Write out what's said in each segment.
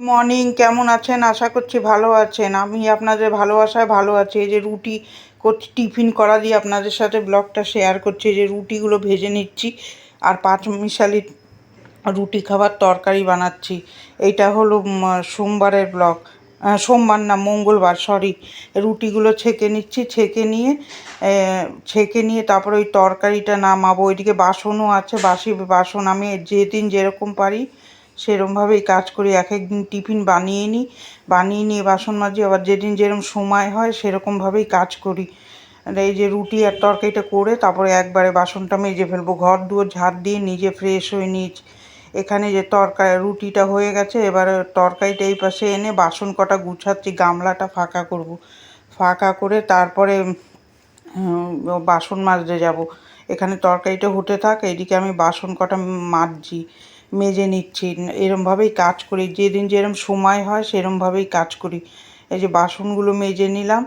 Morning, কেমন আছেন? আশা করছি ভালো আছেন। আমি আপনাদের ভালোবাসায় ভালো আছি। এই যে রুটি করছি, টিফিন করা দিয়ে আপনাদের সাথে ব্লগটা শেয়ার করছি। যে রুটিগুলো ভেজে নিচ্ছি আর পাঁচ মিশালি রুটি খাবার তরকারি বানাচ্ছি। এইটা হলো সোমবারের ব্লগ। সোমবার না, মঙ্গলবার, সরি। রুটিগুলো ছেঁকে নিচ্ছি, ছেঁকে নিয়ে ছেঁকে নিয়ে তারপরে ওই তরকারিটা নামাবো। ওইদিকে বাসনও আছে, বাসি, বাসন আমি যেদিন যেরকম পারি সেরমভাবেই কাজ করি। এক একদিন টিফিন বানিয়ে নিই, বানিয়ে নিয়ে বাসন মাজি, আবার যেদিন যেরকম সময় হয় সেরকমভাবেই কাজ করি। এই যে রুটি আর তরকারিটা করে তারপরে একবারে বাসনটা মেজে ফেলব। ঘর দুয়ার ঝাড় দিয়ে নিজে ফ্রেশ হয়ে নিয়েছি। এখানে যে তরকারি, রুটিটা হয়ে গেছে, এবার তরকারিটা এই পাশে এনে বাসন কটা গুছাচ্ছি, গামলাটা ফাঁকা করব। ফাঁকা করে তারপরে বাসন মাজতে যাব। এখানে তরকারিটা হতে থাক, এইদিকে আমি বাসন কটা মাজছি। মেজে নিচ্ছি। এরমভাবেই কাজ করি। যেদিন যেরম সময় হয়, সেরমভাবেই কাজ করি। এই যে বাসনগুলো মেজে নিলাম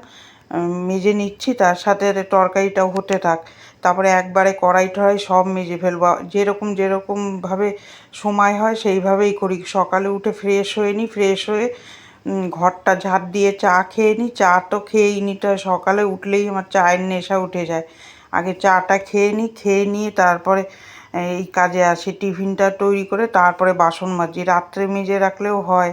মেজে নিচ্ছি, তার সাথে তরকারিটাও হতে থাক। তারপরে একবারে কড়াই টড়াই সব মেজে ফেলব। যেরকম যেরকমভাবে সময় হয়, সেইভাবেই করি। সকালে উঠে ফ্রেশ হয়ে নিই, ফ্রেশ হয়ে ঘরটা ঝাড় দিয়ে চা খেয়ে নিই। চা তো খেয়েই হয় সকালে উঠলেই আমার চায়ের নেশা উঠে যায়। আগে চাটা খেয়ে নিই, খেয়ে নিয়ে তারপরে এই কাজে আসি, টিফিনটা তৈরি করে তারপরে বাসন মাজি। রাত্রে মেজে রাখলেও হয়,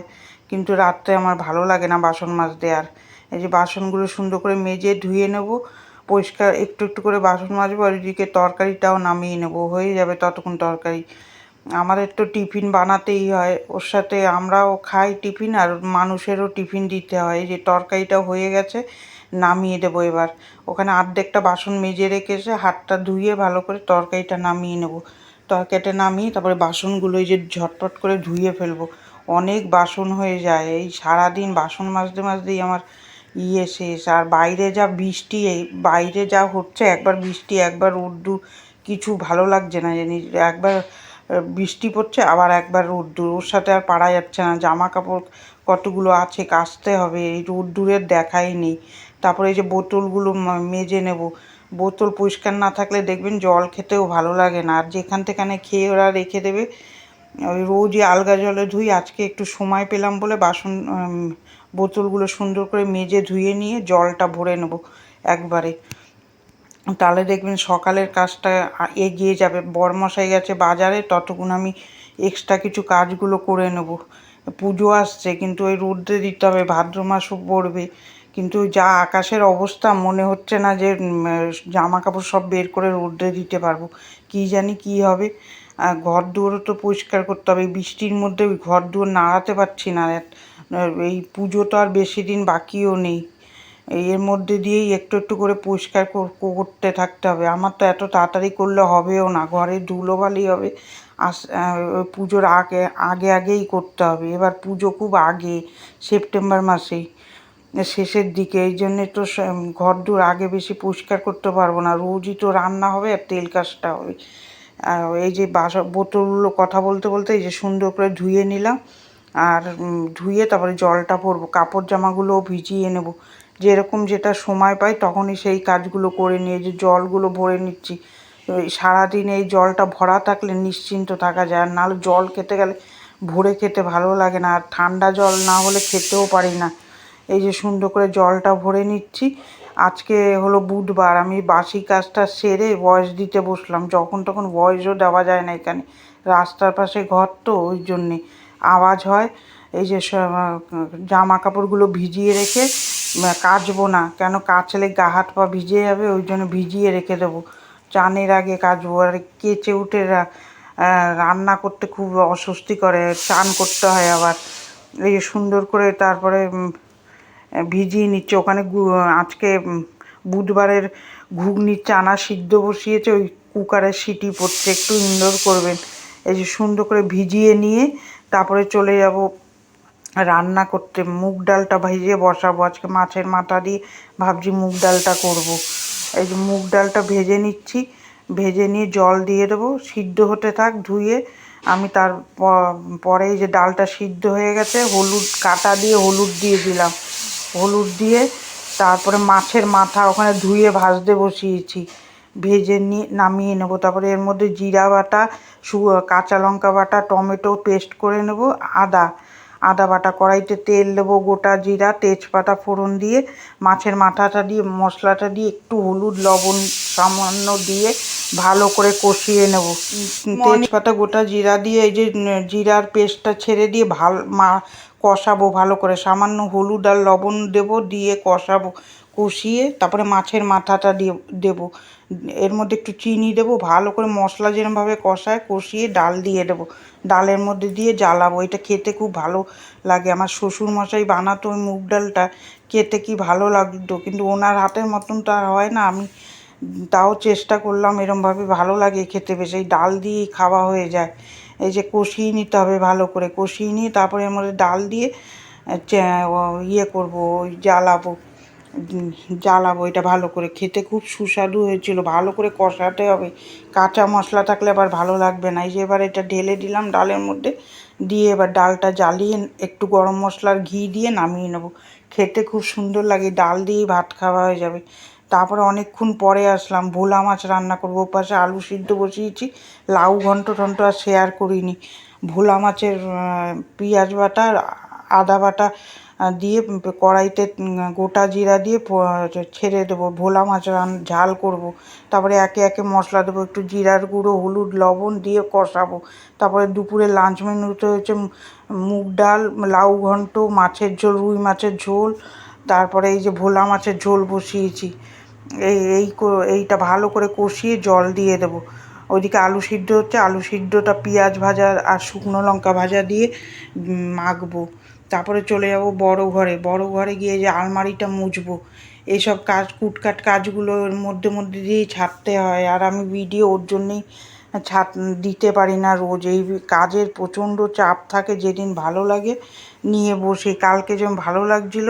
কিন্তু রাত্রে আমার ভালো লাগে না বাসন মাজতে আর। এই যে বাসনগুলো সুন্দর করে মেজে ধুয়ে নেব, পরিষ্কার একটু একটু করে বাসন মাজবো আর এদিকে তরকারিটাও নামিয়ে নেব, হয়ে যাবে ততক্ষণ তরকারি। আমাদের তো টিফিন বানাতেই হয়, ওর সাথে আমরাও খাই টিফিন আর মানুষেরও টিফিন দিতে হয়। যে তরকারিটা হয়ে গেছে নামিয়ে দেবো এবার। ওখানে অর্ধেকটা বাসন মেজে রেখেছে হাতটা ধুয়ে ভালো করে তরকারিটা নামিয়ে নেব। তরকারিটা নামিয়ে তারপরে বাসনগুলো এই যে ঝটপট করে ধুয়ে ফেলব। অনেক বাসন হয়ে যায়। এই সারাদিন বাসন মাজতে মাজতেই আমার ইয়ে শেষ। আর বাইরে যা বৃষ্টি, এই বাইরে যা হচ্ছে, একবার বৃষ্টি, একবার রোদ্দুর, কিছু ভালো লাগছে না জানিস। একবার বৃষ্টি পড়ছে, আবার একবার রোদ্দুর। ওর সাথে আর পারা যাচ্ছে না। জামা কাপড় কতগুলো আছে, কাচতে হবে। এই রোদ্দুরের দেখাই নেই। তারপরে এই যে বোতলগুলো মেজে নেব। বোতল পরিষ্কার না থাকলে দেখবেন জল খেতেও ভালো লাগে না। আর যেখান থেকে খেয়ে ওরা রেখে দেবে, ওই রোজই আলগা জলে ধুই, আজকে একটু সময় পেলাম বলে বাসন বোতলগুলো সুন্দর করে মেজে ধুয়ে নিয়ে জলটা ভরে নেব একবারে। তাহলে দেখবেন সকালের কাজটা এগিয়ে যাবে। বরমশাই গেছে বাজারে, ততক্ষণ আমি এক্সট্রা কিছু কাজগুলো করে নেব। পুজো আসছে, কিন্তু ওই রোদ্রে দিতে হবে, ভাদ্র মাসও পড়বে। কিন্তু যা আকাশের অবস্থা, মনে হচ্ছে না যে জামা কাপড় সব বের করে রোদ্রে দিতে পারব। কী জানি কী হবে। ঘর দুয়ারও তো পরিষ্কার করতে হবে। বৃষ্টির মধ্যে ওই ঘর দুয়ার নাড়াতে পারছি না। এই পুজো তো আর বেশি দিন বাকিও নেই। এর মধ্যে দিয়েই একটু একটু করে পরিষ্কার কর- করতে থাকতে হবে। আমার তো এত তাড়াতাড়ি করলে হবেও না। ঘরে ধুলোবালি হবে। আস পুজোর আগে আগে আগেই করতে হবে। এবার পুজো খুব আগে, সেপ্টেম্বর মাসেই। শেষের দিকে, এই জন্যে তো ঘর দূর আগে বেশি পরিষ্কার করতে পারব না। রোজই তো রান্না হবে আর তেল কাজটা হবে। আর এই যে বাসা বোতলগুলো কথা বলতে বলতে এই যে সুন্দর করে ধুয়ে নিলাম। আর ধুয়ে তারপরে জলটা পরবো কাপড় জামাগুলোও ভিজিয়ে নেব। যেরকম যেটা সময় পাই তখনই সেই কাজগুলো করে নিয়ে যে জলগুলো ভরে নিচ্ছি। সারাদিন এই জলটা ভরা থাকলে নিশ্চিন্ত থাকা যায়। আর নাহলে জল খেতে গেলে ভরে খেতে ভালো লাগে না। আর ঠান্ডা জল না হলে খেতেও পারি না। এই যে সুন্দর করে জলটা ভরে নিচ্ছি। আজকে হলো বুধবার, আমি বাসি কাজটা সেরে ভয়েস দিতে বসলাম। যখন তখন ভয়েসও দেওয়া যায় না এখানে। রাস্তার পাশে ঘর তো, ওই জন্যে। আওয়াজ হয়, এই যে জামা কাপড়গুলো ভিজিয়ে রেখে কাচবো না। কেন কাচলে গা হাত পা ভিজে যাবে, ওই জন্য ভিজিয়ে রেখে দেবো। চানের আগে কাচবো, আর কেচে উঠে রান্না করতে খুব অস্বস্তি করে, চান করতে হয় আবার। এই সুন্দর করে তারপরে ভিজিয়ে নিচ্ছে। ওখানে আজকে বুধবারের ঘুগনির চানা সিদ্ধ বসিয়েছে, ওই কুকারের সিটি পড়ছে। একটু ইন্দোর করবেন। এই যে সুন্দর করে ভিজিয়ে নিয়ে তারপরে চলে যাব রান্না করতে। মুগ ডালটা ভেজে বসাবো। আজকে মাছের মাথা দিয়ে ভাবছি মুগ ডালটা করব। এই যে মুগ ডালটা ভেজে নিচ্ছি। ভেজে নিয়ে জল দিয়ে দেবো। সিদ্ধ হতে থাক, ধুয়ে আমি তার পরে যে ডালটা সিদ্ধ হয়ে গেছে, হলুদ কাটা দিয়ে হলুদ দিয়ে দিলাম। হলুদ দিয়ে তারপরে মাছের মাথা ওখানে ধুয়ে ভাজতে বসিয়েছি। ভেজে নিয়ে নামিয়ে নেব। তারপরে এর মধ্যে জিরা বাটা সু কাঁচা লঙ্কা বাটা টমেটো পেস্ট করে নেব আদা। আদা বাটা কড়াইতে তেল দেবো গোটা জিরা তেজপাতা ফোড়ন দিয়ে মাছের মাথাটা দিয়ে মশলাটা দিয়ে একটু হলুদ লবণ সামান্য দিয়ে ভালো করে কষিয়ে নেব। তেজপাতা গোটা জিরা দিয়ে এই যে জিরার পেস্টটা ছেড়ে দিয়ে ভালো মা কষাবো ভালো করে। সামান্য হলুদ আর লবণ দেবো, দিয়ে কষাবো, কষিয়ে তারপরে মাছের মাথাটা দিয়ে দেবো। এর মধ্যে একটু চিনি দেবো, ভালো করে মশলা যেরমভাবে কষায় কষিয়ে ডাল দিয়ে দেবো। ডালের মধ্যে দিয়ে জ্বালাবো, এটা খেতে খুব ভালো লাগে। আমার শ্বশুর মশাই বানাতো ওই মুগ ডালটা, খেতে কি ভালো লাগতো, কিন্তু ওনার হাতের মতন তো আর হয় না। আমি তাও চেষ্টা করলাম এরমভাবে ভালো লাগে খেতে বেশ, এই ডাল দিয়েই খাওয়া হয়ে যায়। এই যে কষিয়ে নিতে হবে ভালো করে, কষিয়ে নিয়ে তারপরে মধ্যে ডাল দিয়ে ইয়ে করব, ওই জ্বালাবো জ্বালাবো এটা ভালো করে। খেতে খুব সুস্বাদু হয়েছিল, ভালো করে কষাতে হবে। কাঁচা মশলা থাকলে আবার ভালো লাগবে না। এই যে এবার এটা ঢেলে দিলাম ডালের মধ্যে, দিয়ে এবার ডালটা জ্বালিয়ে একটু গরম মশলার ঘি দিয়ে নামিয়ে নেব। খেতে খুব সুন্দর লাগে, ডাল দিয়ে ভাত খাওয়া হয়ে যাবে। তারপরে অনেকক্ষণ পরে আসলাম। ভোলা মাছ রান্না করব পাশে আলু সিদ্ধ বসিয়েছি, লাউ ঘন্ট টন্ট আর শেয়ার করিনি। ভোলা মাছের পেঁয়াজ বাটা, আদা বাটা দিয়ে কড়াইতে গোটা জিরা দিয়ে ছেড়ে দেবো। ভোলা মাছ রান, ঝাল করব। তারপরে একে একে মশলা দেবো, একটু জিরার গুঁড়ো, হলুদ, লবণ দিয়ে কষাবো। তারপরে দুপুরে লাঞ্চ মেনুতে হচ্ছে মুগ ডাল, লাউ ঘন্ট, মাছের ঝোল, রুই মাছের ঝোল। তারপরে এই যে ভোলা মাছের ঝোল বসিয়েছি। এই এই এইটা ভালো করে কষিয়ে জল দিয়ে দেবো। ওইদিকে আলু সিদ্ধ হচ্ছে, আলু সিদ্ধটা পেঁয়াজ ভাজা আর শুকনো লঙ্কা ভাজা দিয়ে মাখবো। তারপরে চলে যাব বড় ঘরে। বড় ঘরে গিয়ে যে আলমারিটা মুছবো, এইসব কাজ, কুটকাট কাজগুলো ওর মধ্যে মধ্যে দিয়েই ছাড়তে হয়। আর আমি ভিডিও ওর জন্যেই ছাড়, দিতে পারি না রোজ। এই কাজের প্রচণ্ড চাপ থাকে, যেদিন ভালো লাগে নিয়ে বসে। কালকে যেমন ভালো লাগছিল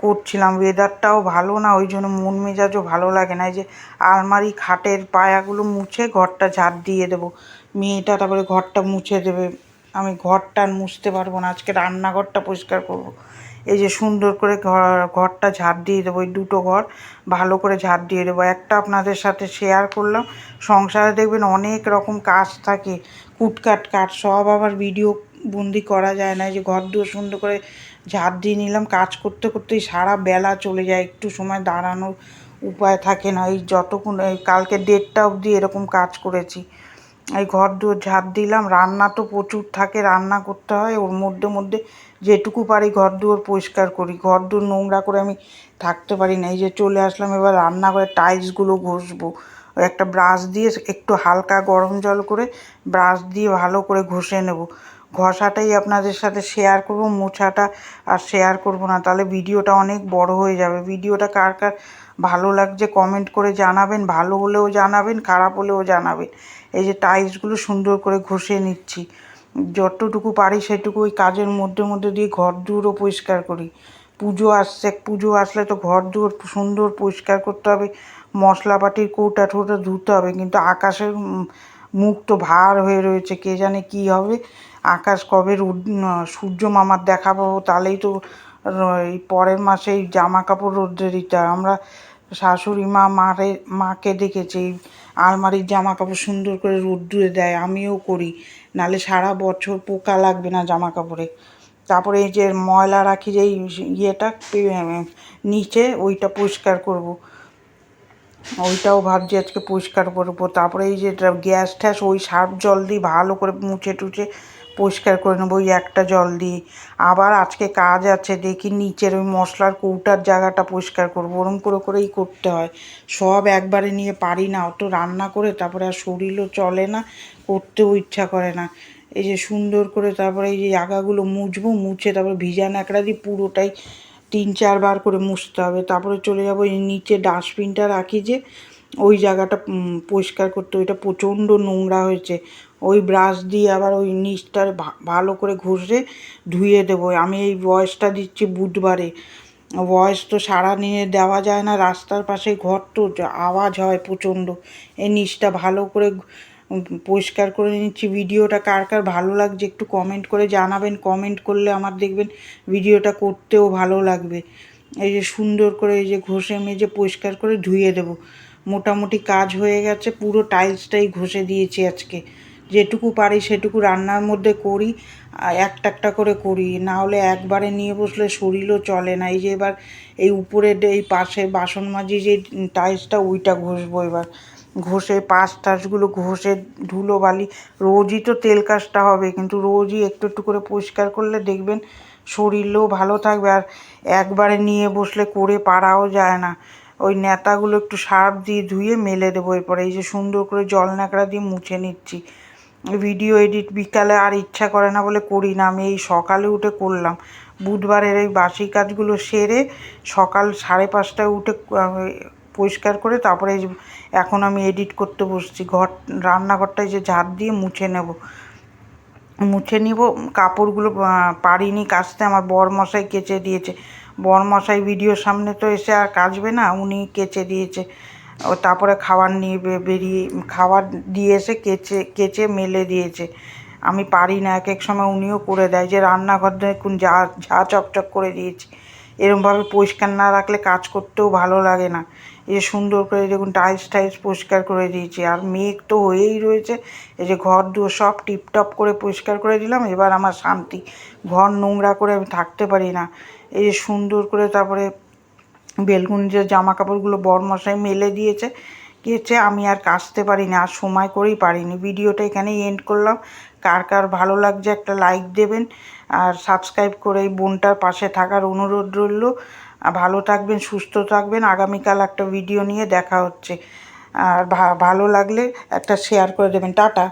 করছিলাম। ওয়েদারটাও ভালো না, ওই জন্য মন মেজাজও ভালো লাগে না। এই যে আলমারি খাটের পায়াগুলো মুছে ঘরটা ঝাড় দিয়ে দেবো। মেয়েটা তারপরে ঘরটা মুছে দেবে। আমি ঘরটা মুছতে পারব না। আজকে রান্নাঘরটা পরিষ্কার করব। এই যে সুন্দর করে ঘর, ঘরটা ঝাড় দিয়ে দেবো। এই দুটো ঘর ভালো করে ঝাড় দিয়ে দেবো। একটা আপনাদের সাথে শেয়ার করলাম। সংসারে দেখবেন অনেক রকম কাজ থাকে। কুটকাট কাট সব আবার ভিডিও বন্দি করা যায় না। যে ঘর দুয়ার সুন্দর করে ঝাড় দিয়ে নিলাম। কাজ করতে করতেই সারা বেলা চলে যায়, একটু সময় দাঁড়ানোর উপায় থাকে না। এই যতক্ষণ, এই কালকে দেড়টা অবধি এরকম কাজ করেছি। এই ঘর দুয়ার ঝাড় দিলাম। রান্না তো প্রচুর থাকে, রান্না করতে হয়। ওর মধ্যে মধ্যে যেটুকু পারি ঘর দুয়ার পরিষ্কার করি। ঘর দুয়ার নোংরা করে আমি থাকতে পারি না। এই যে চলে আসলাম, এবার রান্না করে টাইলসগুলো ঘষবো। একটা ব্রাশ দিয়ে একটু হালকা গরম জল করে ব্রাশ দিয়ে ভালো করে ঘষে নেব। ঘষাটাই আপনাদের সাথে শেয়ার করব, মোছাটা আর শেয়ার করব না। তাহলে ভিডিওটা অনেক বড় হয়ে যাবে। ভিডিওটা কার কার ভালো লাগছে কমেন্ট করে জানাবেন, ভালো হলেও জানাবেন, খারাপ হলেও জানাবেন। এই যে টাইলসগুলো সুন্দর করে ঘষে নিচ্ছি। যতটুকু পারি সেটুকু ওই কাজের মধ্যে মধ্যে দিয়ে ঘর দুয়ারও পরিষ্কার করি। পুজো আসছে, পুজো আসলে তো ঘর দুয়ার সুন্দর পরিষ্কার করতে হবে। মশলাপাটির কৌটা ঠোঁটা ধুতে হবে, কিন্তু আকাশের মুখ তো ভার হয়ে রয়েছে, কে জানে কি হবে। আকাশ কবে সূর্য মামার দেখা পাবো তাহলেই তো এই পরের মাসেই জামা কাপড় রোদ্রে দিতে আমরা শাশুড়ি মা মারে, মাকে দেখেছি আলমারির জামা কাপড় সুন্দর করে রোদ্দুরে দেয়, আমিও করি। নালে সারা বছর পোকা লাগবে না জামা কাপড়ে তারপরে এই যে ময়লা রাখি যে ইয়েটা নিচে ওইটা পরিষ্কার করব। ওইটাও ভাবছি আজকে পরিষ্কার করব। তারপরে এই যে গ্যাস ট্যাস ওই সার্ফ জল দিয়ে ভালো করে মুছে টুছে পরিষ্কার করে নেব, ওই একটা জল দিয়ে। আবার আজকে কাজ আছে, দেখি নিচের ওই মশলার কৌটার জায়গাটা পরিষ্কার করব, ওরম করে করেই করতে হয়। সব একবারে নিয়ে পারি না, অত রান্না করে তারপরে আর শরীরও চলে না, করতেও ইচ্ছা করে না। এই যে সুন্দর করে তারপরে এই যে জায়গাগুলো মুছবো, মুছে তারপরে ভিজা ন্যাকড়া দিয়ে পুরোটাই তিন চারবার করে মুছতে হবে। তারপরে চলে যাব নিচে ডাস্টবিনটা রাখি যে, ওই জায়গাটা পরিষ্কার করতে। ওইটা প্রচণ্ড নোংরা হয়েছে। ওই ব্রাশ দিয়ে আবার ওই নিচটার ভালো করে ঘষে ধুয়ে দেবো। আমি এই ভয়েসটা দিচ্ছি বুধবারে। ভয়েস তো সারা নিয়ে দেওয়া যায় না। রাস্তার পাশে ঘর তো আওয়াজ হয় প্রচণ্ড। এই নিচটা ভালো করে পরিষ্কার করে নিচ্ছি। ভিডিওটা কার কার ভালো লাগছে একটু কমেন্ট করে জানাবেন। কমেন্ট করলে আমার দেখবেন ভিডিওটা করতেও ভালো লাগবে। এই যে সুন্দর করে এই যে ঘষে মেজে পরিষ্কার করে ধুয়ে দেবো। মোটামুটি কাজ হয়ে গেছে, পুরো টাইলসটাই ঘষে দিয়েছি আজকে। যেটুকু পারি সেটুকু রান্নার মধ্যে করি একটা একটা করে করি। না হলে একবারে নিয়ে বসলে শরীরও চলে না। এই যে এবার এই উপরের এই পাশে বাসন মাজি যে টাইলসটা ওইটা ঘষবো এবার। ঘষে পাশ টাশগুলো ঘষে, ধুলো বালি, রোজই তো তেল কাজটা হবে। কিন্তু রোজই একটু একটু করে পরিষ্কার করলে দেখবেন শরীরও ভালো থাকবে। আর একবারে নিয়ে বসলে করে পারাও যায় না। ওই নেতাগুলো একটু সার্ফ দিয়ে ধুয়ে মেলে দেবো এরপরে। এই যে সুন্দর করে জল ন্যাকড়া দিয়ে মুছে নিচ্ছি। ভিডিও এডিট বিকালে আর ইচ্ছা করে না বলে করি না। আমি এই সকালে উঠে করলাম। বুধবারের এই বাসি কাজগুলো সেরে সকাল সাড়ে পাঁচটায় উঠে পরিষ্কার করে তারপরে এই এখন আমি এডিট করতে বসছি। ঘর রান্নাঘরটায় যে ঝাড় দিয়ে মুছে নেব। মুছে নিব, কাপড়গুলো পারিনি কাচতে, আমার বর মশাই কেচে দিয়েছে। বর মশাই ভিডিওর সামনে তো এসে আর কাচবে না, উনি কেচে দিয়েছে। ও তারপরে খাবার নিয়ে বেরিয়ে, খাবার দিয়ে এসে কেচে কেচে মেলে দিয়েছে। আমি পারি না, এক এক সময় উনিও করে দেয়। যে রান্নাঘর দেখুন যা ঝা চকচক করে দিয়েছে। এরমভাবে পরিষ্কার না রাখলে কাজ করতেও ভালো লাগে না। এই যে সুন্দর করে দেখুন টাইলস টাইলস পরিষ্কার করে দিয়েছি। আর মেঘ তো হয়েই রয়েছে। এই যে ঘর দুয়ার সব টিপটপ করে পরিষ্কার করে দিলাম। এবার আমার শান্তি, ঘর নোংরা করে আমি থাকতে পারি না। এই যে সুন্দর করে তারপরে বেলগুন যে জামা কাপড়গুলো বরমশাই মেলে দিয়েছে গিয়েছে আমি আর কাচতে পারিনি, আর সময় করেই পারিনি। ভিডিওটা এখানেই এন্ড করলাম। কার কার ভালো লাগছে একটা লাইক দেবেন আর সাবস্ক্রাইব করে এই বোনটার পাশে থাকার অনুরোধ রইল। ভালো থাকবেন, সুস্থ থাকবেন। আগামীকাল একটা ভিডিও নিয়ে দেখা হচ্ছে। আর ভালো লাগলে একটা শেয়ার করে দেবেন। টাটা।